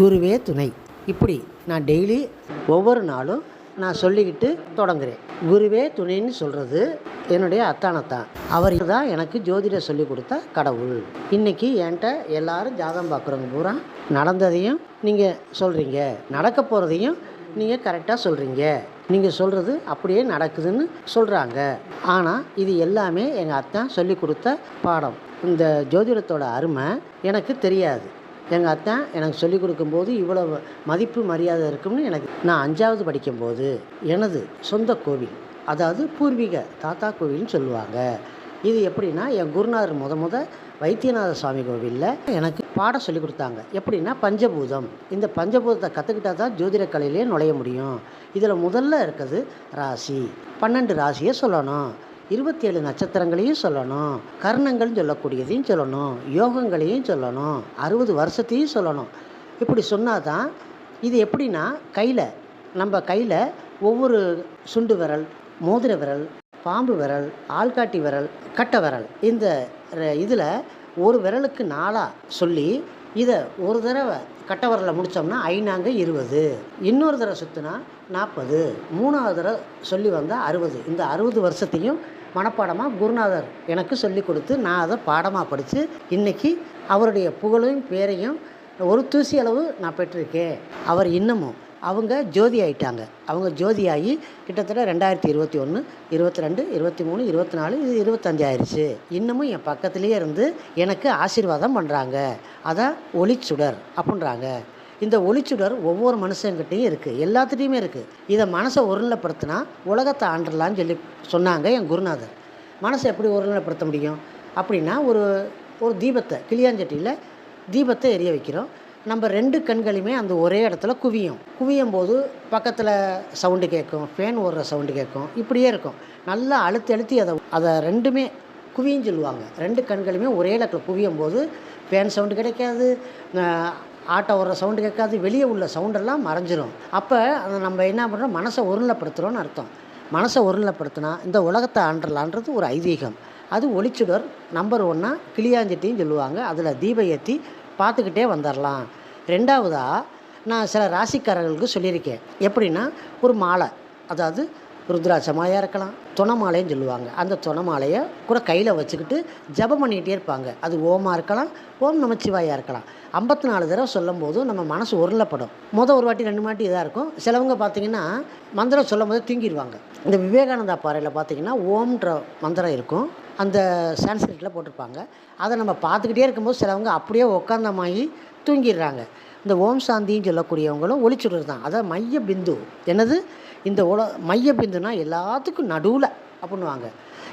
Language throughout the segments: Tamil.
குருவே துணை. இப்படி நான் டெய்லி ஒவ்வொரு நாளும் நான் சொல்லிக்கிட்டு தொடங்குறேன். குருவே துணைன்னு சொல்கிறது என்னுடைய அத்தானத்தான். அவர் தான் எனக்கு ஜோதிடம் சொல்லி கொடுத்த கடவுள். இன்றைக்கி என்கிட்ட எல்லாரும் ஜாதகம் பார்க்குறவங்க பூரா நடந்ததையும் நீங்கள் சொல்கிறீங்க நடக்க போகிறதையும் நீங்கள் கரெக்டாக சொல்கிறீங்க நீங்கள் சொல்கிறது அப்படியே நடக்குதுன்னு சொல்கிறாங்க ஆனால் இது எல்லாமே எங்கள் அத்தான் சொல்லி கொடுத்த பாடம். இந்த ஜோதிடத்தோட அருமை எனக்கு தெரியாது. எங்கள் அத்தான் எனக்கு சொல்லிக் கொடுக்கும்போது இவ்வளோ மதிப்பு மரியாதை இருக்கும்னு எனக்கு நான் அஞ்சாவது படிக்கும்போது எனது சொந்த கோவில் அதாவது பூர்வீக தாத்தா கோவில்னு சொல்லுவாங்க. இது எப்படின்னா என் குருநாதர் முத முத வைத்தியநாத சுவாமி கோவிலில் எனக்கு பாடம் சொல்லி கொடுத்தாங்க. எப்படின்னா பஞ்சபூதம். இந்த பஞ்சபூதத்தை கற்றுக்கிட்டா தான் ஜோதிட கலையிலே நுழைய முடியும். இதில் முதல்ல இருக்கிறது ராசி. பன்னெண்டு ராசியை சொல்லணும். இருபத்தி ஏழு நட்சத்திரங்களையும் சொல்லணும். கர்ணங்கள்னு சொல்லக்கூடியதையும் சொல்லணும். யோகங்களையும் சொல்லணும். அறுபது வருஷத்தையும் சொல்லணும். இப்படி சொன்னால் தான் இது எப்படின்னா கையில் நம்ம கையில் ஒவ்வொரு சுண்டு விரல் மோதிர விரல் பாம்பு விரல் ஆள்காட்டி விரல் கட்டை விரல். இந்த இதில் ஒரு விரலுக்கு நாளாக சொல்லி இதை ஒரு தடவை கட்டை விரலை முடித்தோம்னா ஐநாங்க இருபது. இன்னொரு தடவை சுற்றுனா நாற்பது மூணாவது தடவை சொல்லி வந்தால் அறுபது. இந்த அறுபது வருஷத்தையும் மனப்பாடமாக குருநாதர் எனக்கு சொல்லி கொடுத்து நான் அதை பாடமாக படித்து இன்றைக்கி அவருடைய புகழையும் பேரையும் ஒரு தூசி அளவு நான் பெற்றிருக்கேன். அவர் இன்னமும் அவங்க ஜோதி ஆகிட்டாங்க அவங்க ஜோதி ஆகி கிட்டத்தட்ட ரெண்டாயிரத்தி இருபத்தி ஒன்று இருபத்தி ரெண்டு இருபத்தி மூணு இருபத்தி நாலு இது இருபத்தஞ்சு ஆயிடுச்சு இன்னமும் என் பக்கத்துலேயே இருந்து எனக்கு ஆசீர்வாதம் பண்ணுறாங்க அதான் ஒளிச்சுடர் அப்படின்றாங்க. இந்த ஒளிச்சுடர் ஒவ்வொரு மனுஷங்கிட்டையும் இருக்குது எல்லாத்துட்டையுமே இருக்குது இதை மனசை ஒருநிலைப்படுத்தினா உலகத்தை ஆண்டலான்னு சொல்லி சொன்னாங்க என் குருநாதர். மனசை எப்படி ஒருநிலைப்படுத்த முடியும்? அப்படின்னா ஒரு ஒரு தீபத்தை கிளியாஞ்சட்டியில் தீபத்தை எரிய வைக்கிறோம். நம்ம ரெண்டு கண்களையுமே அந்த ஒரே இடத்துல குவியும். குவியும் போது பக்கத்தில் சவுண்டு கேட்கும் ஃபேன் ஓடுற சவுண்டு கேட்கும். இப்படியே இருக்கும். நல்லா அழுத்தி அழுத்தி அதை அதை ரெண்டுமே குவியும் சொல்லுவாங்க. ரெண்டு கண்களுமே ஒரே இடத்துல குவியும் போது ஃபேன் சவுண்டு கிடைக்காது. ஆட்டோ ஓடுற சவுண்டு கேட்காது வெளியே உள்ள சவுண்டெல்லாம் மறைஞ்சிரும். அப்போ அதை நம்ம என்ன பண்ணுறோம் மனசை ஒருநிலைப்படுத்துகிறோன்னு அர்த்தம். மனசை ஒருநிலைப்படுத்தினா இந்த உலகத்தை ஆண்டலான்றது ஒரு ஐதீகம். அது ஒளிச்சுடர் நம்பர் ஒன்றா கிளியாஞ்சிட்டின்னு சொல்லுவாங்க. அதில் தீப ஏற்றி பார்த்துக்கிட்டே வந்துடலாம் ரெண்டாவதாக நான் சில ராசிக்காரர்களுக்கு சொல்லியிருக்கேன். எப்படின்னா ஒரு மாலை அதாவது ருத்ராட்ச மாலையாக இருக்கலாம். துணை மாலைன்னு சொல்லுவாங்க. அந்த துணை மாலையை கூட கையில் வச்சுக்கிட்டு ஜபம் பண்ணிக்கிட்டே இருப்பாங்க. அது ஓமாக இருக்கலாம் ஓம் நமச்சிவாயாக இருக்கலாம். ஐம்பத்தி நாலு தடவை சொல்லும் போது நம்ம மனசு உருளப்படும். மொதல் ஒரு வாட்டி ரெண்டு வாட்டி இதாக இருக்கும். சிலவங்க பார்த்தீங்கன்னா மந்திரம் சொல்லும் போது தூங்கிடுவாங்க. இந்த விவேகானந்தா பாறையில் பார்த்தீங்கன்னா ஓம்ன்ற மந்திரம் இருக்கும். அந்த சான்ஸ்கிரிட்டில் போட்டிருப்பாங்க. அதை நம்ம பார்த்துக்கிட்டே இருக்கும்போது சிலவங்க அப்படியே உட்காந்தமாகி தூங்கிடுறாங்க. இந்த ஓம் சாந்தின்னு சொல்லக்கூடியவங்களும் ஒளிச்சுடுறது தான். அதான் மைய பிந்து. என்னது? இந்த உல மைய பிந்துனா எல்லாத்துக்கும் நடுவில் அப்படின்வாங்க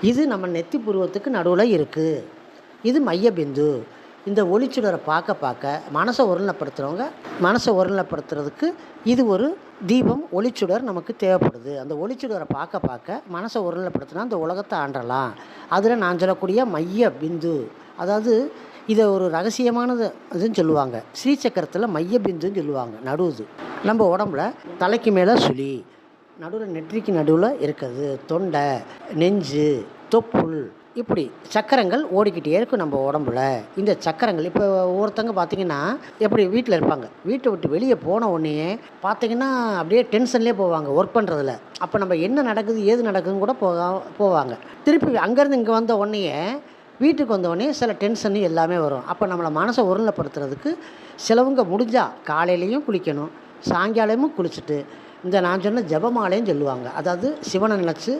இது நம்ம நெத்தி புருவத்துக்கு நடுவில் இருக்குது இது மைய பிந்து. இந்த ஒளிச்சுடரை பார்க்க பார்க்க மனசை ஒருநிலைப்படுத்துகிறவங்க மனசை ஒருநிலைப்படுத்துறதுக்கு இது ஒரு தீபம் ஒளிச்சுடர் நமக்கு தேவைப்படுது. அந்த ஒளிச்சுடரை பார்க்க பார்க்க மனசை ஒருநிலைப்படுத்தினா அந்த உலகத்தை ஆண்டலாம் அதில் நான் சொல்லக்கூடிய மைய பிந்து. அதாவது இதை ஒரு ரகசியமானது இதுன்னு சொல்லுவாங்க. ஸ்ரீசக்கரத்தில் மைய பிந்துன்னு சொல்லுவாங்க. நடுவுது. நம்ம உடம்புல தலைக்கு மேலே சுழி நடுவில் நெற்றிக்கு நடுவில் இருக்கிறது தொண்டை நெஞ்சு தொப்புள் இப்படி சக்கரங்கள் ஓடிக்கிட்டே இருக்கும் நம்ம உடம்புல. இந்த சக்கரங்கள் இப்போ ஒருத்தங்க பார்த்தீங்கன்னா எப்படி வீட்டில் இருப்பாங்க. வீட்டை விட்டு வெளியே போன உடனே பார்த்தீங்கன்னா அப்படியே டென்ஷன்லேயே போவாங்க ஒர்க் பண்ணுறதுல அப்போ நம்ம என்ன நடக்குது ஏது நடக்குதுன்னு கூட போக போவாங்க. திருப்பி அங்கேருந்து இங்கே வந்த உடனே வீட்டுக்கு வந்தவொடனே சில டென்ஷன் எல்லாமே வரும். அப்போ நம்மளை மனசை ஒருநிலைப்படுத்துறதுக்கு சிலவங்க முடிஞ்சால் காலையிலையும் குளிக்கணும் சாயங்காலமும் குளிச்சுட்டு இந்த நான் சொன்ன ஜபமாலையும் சொல்லுவாங்க. அதாவது சிவனை நினச்சி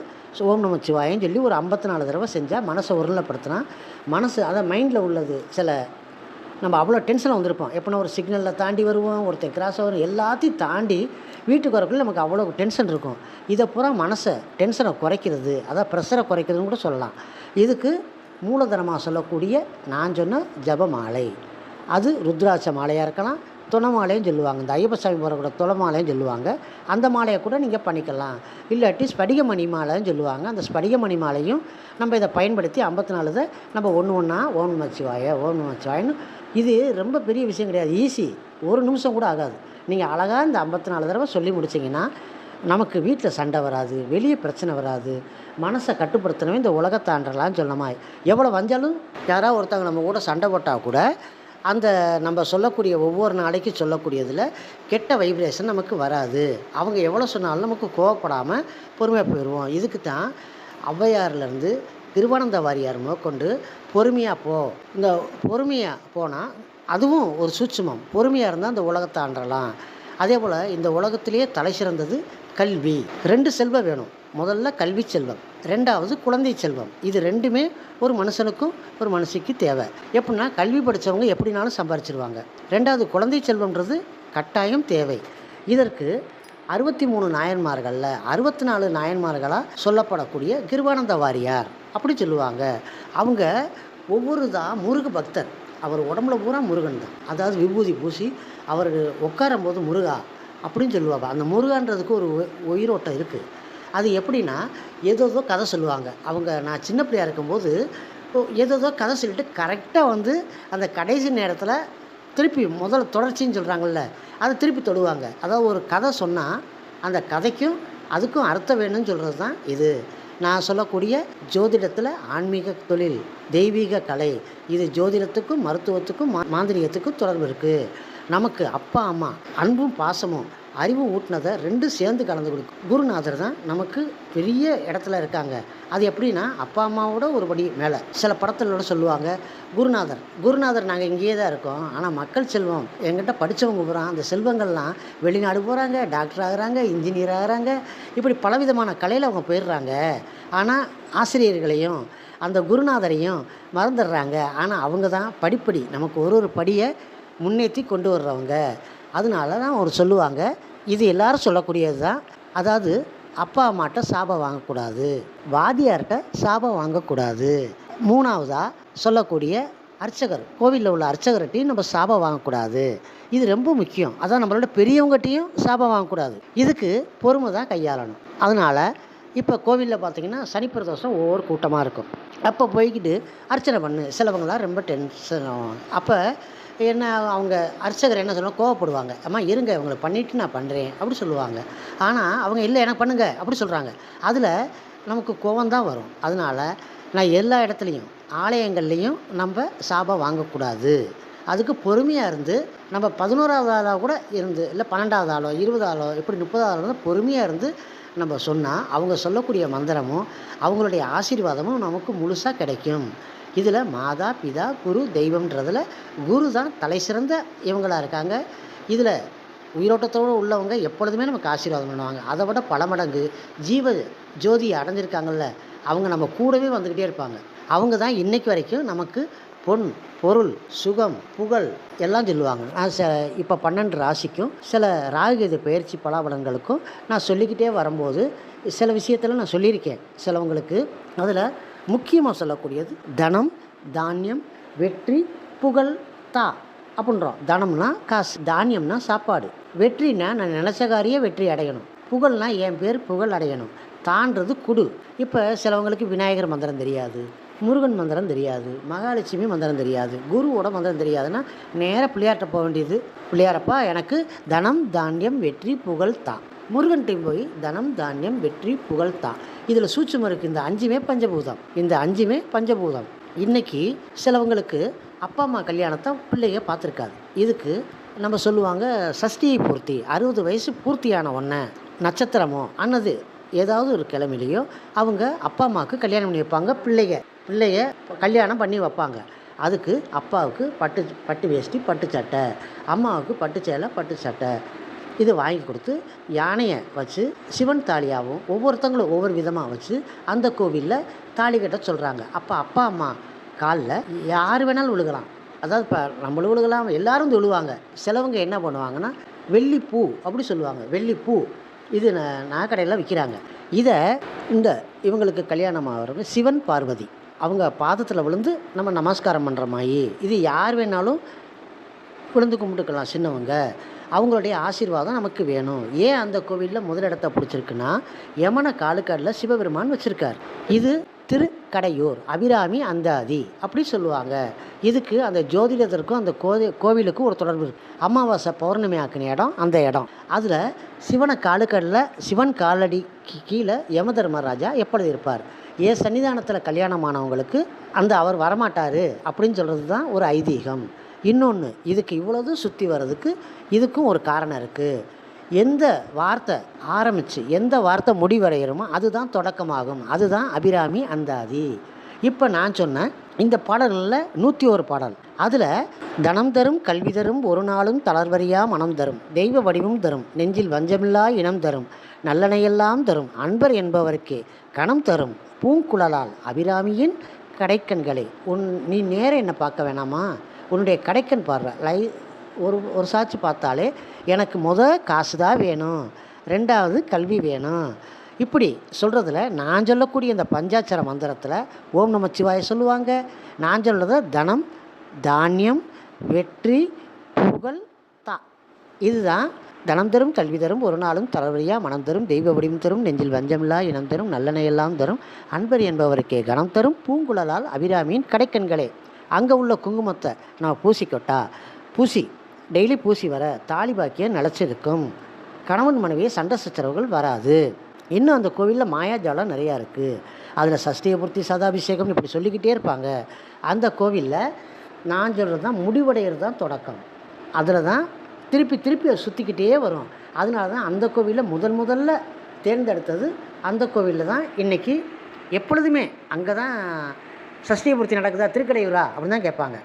ஓம் நம சிவாயன்னு சொல்லி ஒரு ஐம்பத்தி நாலு தடவை செஞ்சால் மனசை ஒருநிலைப்படுத்தினா மனசு அதான் மைண்டில் உள்ளது சில நம்ம அவ்வளோ டென்ஷனில் வந்திருப்போம். எப்போனா ஒரு சிக்னலில் தாண்டி வருவோம் ஒருத்தன் கிராஸ் வரும் எல்லாத்தையும் தாண்டி வீட்டுக்கு வரக்குள்ள நமக்கு அவ்வளோ டென்ஷன் இருக்கும். இதை பூரா மனசை டென்ஷனை குறைக்கிறது அதான் ப்ரெஷரை குறைக்கிறதுன்னு கூட சொல்லலாம். இதுக்கு மூலதனமாக சொல்லக்கூடிய நான் சொன்ன ஜபமாலை. அது ருத்ராட்ச மாலையாக இருக்கலாம் துணை மாலையும் சொல்லுவாங்க. இந்த ஐயப்ப சாமி போகிற துளை சொல்லுவாங்க. அந்த மாலையை கூட நீங்கள் பண்ணிக்கலாம். இல்லாட்டி ஸ்படிகமணி மாலைன்னு சொல்லுவாங்க. அந்த ஸ்படிகமணி மாலையும் நம்ம இதை பயன்படுத்தி ஐம்பத்தி நாலு இதை நம்ம ஒன்று ஒன்றா ஓம் மச்சிவாய ஓம் மச்சிவாயின்னு இது ரொம்ப பெரிய விஷயம் கிடையாது. ஈஸி. ஒரு நிமிஷம் கூட ஆகாது. நீங்கள் அழகாக இந்த ஐம்பத்தி நாலு தடவை சொல்லி முடிச்சிங்கன்னா நமக்கு வீட்டில் சண்டை வராது வெளியே பிரச்சனை வராது. மனசை கட்டுப்படுத்தினவே இந்த உலகத்தாண்டலான்னு சொன்னமா எவ்வளோ வந்தாலும் யாராவது ஒருத்தவங்க நம்ம கூட சண்டை போட்டால் கூட அந்த நம்ம சொல்லக்கூடிய ஒவ்வொரு நாளைக்கு சொல்லக்கூடியதில் கெட்ட வைப்ரேஷன் நமக்கு வராது. அவங்க எவ்வளோ சொன்னாலும் நமக்கு கோவப்படாமல் பொறுமையாக போயிடுவோம் இதுக்கு தான் ஔவையார்லேருந்து திருவானந்த வாரியார் முதற்கொண்டு பொறுமையாக போ. இந்த பொறுமையாக போனால் அதுவும் ஒரு சூட்சமம். பொறுமையாக இருந்தால் அந்த உலகத்தை ஆண்டலாம் அதே போல் இந்த உலகத்திலேயே தலை சிறந்தது கல்வி. ரெண்டு செல்வம் வேணும். முதல்ல கல்வி செல்வம் ரெண்டாவது குழந்தை செல்வம். இது ரெண்டுமே ஒரு மனுஷனுக்கும் ஒரு மனுஷிக்கு தேவை. எப்படின்னா கல்வி படித்தவங்க எப்படினாலும் சம்பாரிச்சிருவாங்க. ரெண்டாவது குழந்தை செல்வம்ன்றது கட்டாயம் தேவை. இதற்கு அறுபத்தி மூணு நாயன்மார்களில் அறுபத்தி நாலு நாயன்மார்களாக சொல்லப்படக்கூடிய கிருபானந்த வாரியார் அப்படி சொல்லுவாங்க. அவங்க ஒவ்வொரு தான் முருக பக்தர். அவர் உடம்புல பூரா முருகன் தான். அதாவது விபூதி பூசி அவர் உட்காரும் போது முருகா அப்படின்னு சொல்லுவாங்க. அந்த முருகான்றதுக்கு ஒரு உயிரோட்டம் இருக்குது அது எப்படின்னா ஏதோதோ கதை சொல்லுவாங்க. அவங்க நான் சின்ன பிள்ளையா இருக்கும்போது ஏதோதோ கதை சொல்லிட்டு கரெக்டாக வந்து அந்த கடைசி நேரத்தில் திருப்பி முதல்ல தொடர்ச்சின்னு சொல்கிறாங்கல்ல அதை திருப்பி தொடுவாங்க. அதாவது ஒரு கதை சொன்னால் அந்த கதைக்கும் அதுக்கும் அர்த்தம் வேணும்னு சொல்கிறது தான் இது. நான் சொல்லக்கூடிய ஜோதிடத்தில் ஆன்மீக தொழில் தெய்வீக கலை இது ஜோதிடத்துக்கும் மருத்துவத்துக்கும் மா மாந்திரிகத்துக்கும் தொடர்பு இருக்குது நமக்கு அப்பா அம்மா அன்பும் பாசமும் அறிவு ஊட்டினதை ரெண்டும் சேர்ந்து கலந்து கொடுக்கும் குருநாதர் தான் நமக்கு பெரிய இடத்துல இருக்காங்க. அது எப்படின்னா அப்பா அம்மாவோட ஒரு படி மேலே. சில படத்திலோட சொல்லுவாங்க குருநாதர் குருநாதர் நாங்கள் இங்கேயே தான் இருக்கோம். ஆனால் மக்கள் செல்வம் எங்கிட்ட படித்தவங்க பூரா அந்த செல்வங்கள்லாம் வெளிநாடு போகிறாங்க டாக்டர் ஆகுறாங்க இன்ஜினியர் ஆகிறாங்க. இப்படி பலவிதமான கலையில் அவங்க போயிடுறாங்க. ஆனால் ஆசிரியர்களையும் அந்த குருநாதரையும் மறந்துடுறாங்க. ஆனால் அவங்க தான் படிப்படி நமக்கு ஒரு ஒரு படியை முன்னேற்றி கொண்டு வர்றவங்க. அதனால தான் அவர் சொல்லுவாங்க இது எல்லாரும் சொல்லக்கூடியது தான் அதாவது அப்பா அம்மாட்ட சாபம் வாங்கக்கூடாது. வாதியார்கிட்ட சாபம் வாங்கக்கூடாது. மூணாவதாக சொல்லக்கூடிய அர்ச்சகர் கோவிலில் உள்ள அர்ச்சகர்கிட்டையும் நம்ம சாபம் வாங்கக்கூடாது. இது ரொம்ப முக்கியம். அதான் நம்மளோட பெரியவங்ககிட்டையும் சாபம் வாங்கக்கூடாது. இதுக்கு பொறுமை தான் கையாளணும். அதனால் இப்போ கோவிலில் பார்த்தீங்கன்னா சனி பிரதோஷம் ஒவ்வொரு கூட்டமாக இருக்கும். அப்போ போய்கிட்டு அர்ச்சனை பண்ணு. சிலவங்களாம் ரொம்ப டென்ஷன் ஆகும் அப்போ என்ன அவங்க அர்ச்சகர் என்ன சொல்லுவாங்க? கோவப்படுவாங்க. அம்மா இருங்க இவங்களை பண்ணிவிட்டு நான் பண்ணுறேன் அப்படி சொல்லுவாங்க. ஆனால் அவங்க இல்லை எனக்கு பண்ணுங்கள் அப்படி சொல்கிறாங்க அதில் நமக்கு கோவம் தான் வரும். அதனால் நான் எல்லா இடத்துலையும் ஆலயங்கள்லேயும் நம்ம சாபம் வாங்கக்கூடாது. அதுக்கு பொறுமையாக இருந்து நம்ம பதினோராவது ஆளாக கூட இருந்து இல்லை பன்னெண்டாவது ஆளோ இருபது ஆளோ இப்படி முப்பதாவது ஆளோ பொறுமையாக இருந்து நம்ம சொன்னால் அவங்க சொல்லக்கூடிய மந்திரமும் அவங்களுடைய ஆசீர்வாதமும் நமக்கு முழுசாக கிடைக்கும். இதில் மாதா பிதா குரு தெய்வம்ன்றதில் குரு தான் தலை சிறந்த இவங்களாக இருக்காங்க. இதில் உயிரோட்டத்தோடு உள்ளவங்க எப்பொழுதுமே நமக்கு ஆசீர்வாதம் பண்ணுவாங்க. அதை விட பல மடங்கு ஜீவ ஜோதியை அடைஞ்சிருக்காங்கல்ல அவங்க நம்ம கூடவே வந்துக்கிட்டே இருப்பாங்க. அவங்க தான் இன்னைக்கு வரைக்கும் நமக்கு பொன் பொருள் சுகம் புகழ் எல்லாம் சொல்லுவாங்க. நான் ச இப்போ பன்னெண்டு ராசிக்கும் சில ராகுகேது பயிற்சி பலாபலங்களுக்கும் நான் சொல்லிக்கிட்டே வரும்போது சில விஷயத்தில் நான் சொல்லியிருக்கேன். சிலவங்களுக்கு அதில் முக்கியமாக சொல்லக்கூடியது தனம் தானியம் வெற்றி புகழ் தா அப்படின்றோம். தனம்னா காசு தானியம்னா சாப்பாடு. வெற்றினா நான் நினச்ச காரியே வெற்றி அடையணும். புகழ்னா என் பேர் புகழ் அடையணும். தான்றது குடு. இப்போ சிலவங்களுக்கு விநாயகர் மந்திரம் தெரியாது முருகன் மந்திரம் தெரியாது மகாலட்சுமி மந்திரம் தெரியாது குருவோட மந்திரம் தெரியாதுன்னா நேராக பிள்ளையார்ட்ட போக வேண்டியது. பிள்ளையாரப்பா எனக்கு தனம் தானியம் வெற்றி புகழ் தான் முருகன்ட்டையும் போய் தனம் தானியம் வெற்றி புகழ் இதில் சூட்சுமம் இருக்குது இந்த அஞ்சுமே பஞ்சபூதம். இந்த அஞ்சுமே பஞ்சபூதம். இன்னைக்கு சிலவங்களுக்கு அப்பா அம்மா கல்யாணத்தை பிள்ளைங்க பார்த்துருக்காது. இதுக்கு நம்ம சொல்லுவாங்க சஷ்டியை பூர்த்தி. அறுபது வயசு பூர்த்தியான ஒன்றை நட்சத்திரமோ அன்னது ஏதாவது ஒரு கிழமையிலையோ அவங்க அப்பா அம்மாவுக்கு கல்யாணம் பண்ணி வைப்பாங்க. பிள்ளைங்க பிள்ளைய கல்யாணம் பண்ணி வைப்பாங்க. அதுக்கு அப்பாவுக்கு பட்டு பட்டு வேஷ்டி பட்டு சட்டை. அம்மாவுக்கு பட்டு சேலை பட்டு சட்டை. இது வாங்கி கொடுத்து யானையை வச்சு சிவன் தாலியாகவும் ஒவ்வொருத்தங்களும் ஒவ்வொரு விதமாக வச்சு அந்த கோவிலில் தாலி கட்ட சொல்கிறாங்க அப்போ அப்பா அம்மா காலில் யார் வேணாலும் விழுகலாம் அதாவது இப்போ நம்மளும் விழுகலாம் எல்லாரும் வந்து விழுவாங்க சிலவங்க என்ன பண்ணுவாங்கன்னா வெள்ளிப்பூ அப்படி சொல்லுவாங்க. வெள்ளிப்பூ இது ந- விற்கிறாங்க இதை இந்த இவங்களுக்கு கல்யாணம் ஆகிறவங்க சிவன் பார்வதி. அவங்க பாதத்தில் விழுந்து நம்ம நமஸ்காரம் பண்ணுற மாதிரி இது யார் வேணாலும் விழுந்து கும்பிட்டுக்கலாம் சின்னவங்க. அவங்களுடைய ஆசீர்வாதம் நமக்கு வேணும். ஏன் அந்த கோவிலில் முதலிடத்தை பிடிச்சிருக்குன்னா யமன காலுக்காடில் சிவபெருமான் வச்சுருக்கார். இது திருக்கடையூர் அபிராமி அந்தாதி அப்படி சொல்லுவாங்க. இதுக்கு அந்த ஜோதிடத்திற்கும் அந்த கோதி கோவிலுக்கும் ஒரு தொடர்பு இருக்குது அமாவாசை பௌர்ணமி ஆக்கின இடம் அந்த இடம். அதில் சிவனை காலுக்கடில் சிவன் காலடி கீழே யம தர்மராஜா எப்படி இருப்பார்? ஏன் சன்னிதானத்தில் கல்யாணமானவங்களுக்கு அந்த அவர் வரமாட்டார் அப்படின்னு சொல்கிறது தான் ஒரு ஐதீகம். இன்னொன்று இதுக்கு இவ்வளவு சுற்றி வர்றதுக்கு இதுக்கும் ஒரு காரணம் இருக்குது எந்த வார்த்தை ஆரம்பித்து எந்த வார்த்தை முடிவடைகிறோமோ அதுதான் தொடக்கமாகும். அதுதான் அபிராமி அந்தாதி. இப்போ நான் சொன்னேன் இந்த பாடல்களில் நூற்றி ஒரு பாடல். அதில் தனம் தரும் கல்வி தரும் ஒரு நாளும் தளர்வரியா மனம் தரும் தெய்வ வடிவம் தரும் நெஞ்சில் வஞ்சமில்லா இனம் தரும் நல்லனையெல்லாம் தரும் அன்பர் என்பவருக்கே கணம் தரும் பூங்குழலால் அபிராமியின் கடைக்கண்களை. உன் நீ நேர என்னை பார்க்க வேணாமா? உன்னுடைய கடைக்கண் பாடுற லை ஒரு ஒரு சாட்சி பார்த்தாலே எனக்கு முத காசு தான் வேணும். ரெண்டாவது கல்வி வேணும். இப்படி சொல்கிறதுல நான் சொல்லக்கூடிய இந்த பஞ்சாட்சர மந்திரத்தில் ஓம் நம சிவாய சொல்லுவாங்க. நான் சொல்கிறத தனம் தானியம் வெற்றி புகழ் தா. இதுதான் தனம் தரும் கல்வி தரும் ஒரு நாளும் தளவழியாக மனம் தரும் தெய்வ வடிவம் தரும் நெஞ்சில் வஞ்சமில்லா இனம் தரும் நல்லெண்ணெயெல்லாம் தரும். அன்பர் என்பவருக்கே கணம் தரும் பூங்குழலால் அபிராமியின் கடைக்கண்களே. அங்கே உள்ள குங்குமத்தை நான் பூசிக்கொட்டா பூசி டெய்லி பூசி வர தாலி பாக்கியம் நிலச்சிருக்கும். கணவன் மனைவி சண்டை சச்சரவுகள் வராது. இன்னும் அந்த கோவிலில் மாயாஜாலம் நிறையா இருக்குது அதில் சஷ்டியபூர்த்தி சதாபிஷேகம் இப்படி சொல்லிக்கிட்டே இருப்பாங்க. அந்த கோவிலில் நான் சொல்கிறது தான் முடிவடைகிறது தான் தொடக்கம். அதில் தான் திருப்பி திருப்பி அது சுற்றிக்கிட்டே வரும். அதனால தான் அந்த கோவிலில் முதல் முதல்ல தேர்ந்தெடுத்தது அந்த கோவிலில் தான் இன்றைக்கி எப்பொழுதுமே அங்கே தான் சஷ்டிபூர்த்தி நடக்குதா? திருக்கடையூரா? அப்படின்னு தான் கேட்பாங்க.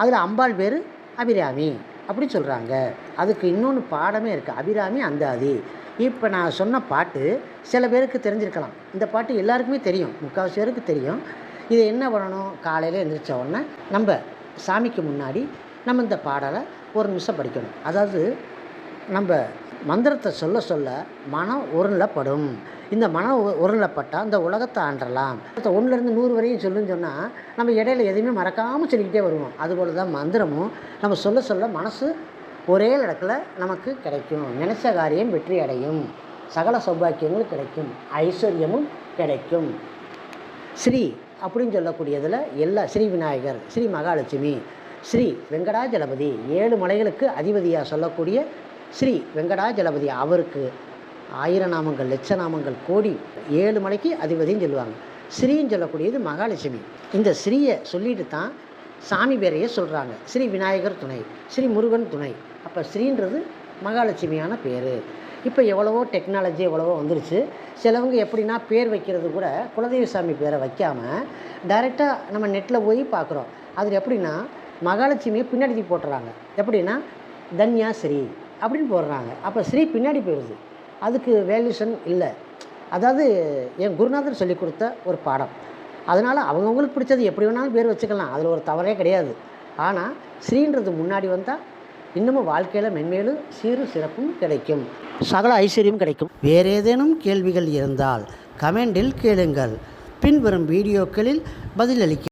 அதில் அம்பாள் பேர் அபிராமி அப்படி சொல்கிறாங்க அதுக்கு இன்னொன்று பாடமே இருக்குது அபிராமி அந்தாதி. இப்போ நான் சொன்ன பாட்டு சில பேருக்கு தெரிஞ்சிருக்கலாம். இந்த பாட்டு எல்லாருக்குமே தெரியும். முக்கால்வாசி பேருக்கு தெரியும். இதை என்ன பண்ணணும்? காலையில் எழுந்திரிச்ச உடனே நம்ம சாமிக்கு முன்னாடி நம்ம இந்த பாடலை ஒரு நிமிஷம் படிக்கணும். அதாவது நம்ம மந்திரத்தை சொல்ல சொல்ல மனம் ஒருநிலப்படும் இந்த மனம் ஒ- அந்த இந்த உலகத்தை ஆண்டலாம் ஒன்றுலேருந்து நூறு வரையும் சொல்லுன்னு சொன்னால் நம்ம இடையில எதையுமே மறக்காமல் சொல்லிக்கிட்டே வருவோம். அதுபோல் தான் மந்திரமும் நம்ம சொல்ல சொல்ல மனசு ஒரே இடத்துல நமக்கு கிடைக்கும். நினைச்ச காரியம் வெற்றி அடையும். சகல சௌபாக்கியங்களும் கிடைக்கும். ஐஸ்வர்யமும் கிடைக்கும். ஸ்ரீ அப்படின்னு சொல்லக்கூடியதில் எல்லா ஸ்ரீ விநாயகர் ஸ்ரீ மகாலட்சுமி ஸ்ரீ வெங்கடாஜலபதி ஏழு மலைகளுக்கு அதிபதியாக சொல்லக்கூடிய ஸ்ரீ வெங்கடாஜலபதி அவருக்கு ஆயிரம் நாமங்கள் லட்ச நாமங்கள் கோடி ஏழு மலைக்கு அதிபதினு சொல்லுவாங்க. ஸ்ரீன்னு சொல்லக்கூடியது மகாலட்சுமி. இந்த ஸ்ரீயை சொல்லிட்டு தான் சாமி பேரையே சொல்கிறாங்க ஸ்ரீ விநாயகர் துணை ஸ்ரீ முருகன் துணை. அப்போ ஸ்ரீன்றது மகாலட்சுமியான பேர். இப்போ எவ்வளவோ டெக்னாலஜி எவ்வளவோ வந்துருச்சு. சிலவங்க எப்படின்னா பேர் வைக்கிறது கூட குலதெய்வ சாமி பேரை வைக்காமல் டைரெக்டாக நம்ம நெட்டில் போய் பார்க்குறோம் அதில் எப்படின்னா மகாலட்சுமியை பின்னாடி போட்டுறாங்க. எப்படின்னா தன்யா ஸ்ரீ அப்படின்னு போடுறாங்க. அப்போ ஸ்ரீ பின்னாடி போயிடுது. அதுக்கு வேல்யூஷன் இல்லை. அதாவது என் குருநாதர் சொல்லி கொடுத்த ஒரு பாடம். அதனால் அவங்கவுங்களுக்கு பிடிச்சது எப்படி வேணாலும் பேர் வச்சுக்கலாம். அதில் ஒரு தவறே கிடையாது. ஆனால் ஸ்ரீன்றது முன்னாடி வந்தால் இன்னமும் வாழ்க்கையில் மென்மேலும் சீரும் சிறப்பும் கிடைக்கும். சகல ஐஸ்வர்யம் கிடைக்கும். வேறு ஏதேனும் கேள்விகள் இருந்தால் கமெண்டில் கேளுங்கள். பின்வரும் வீடியோக்களில் பதிலளிக்க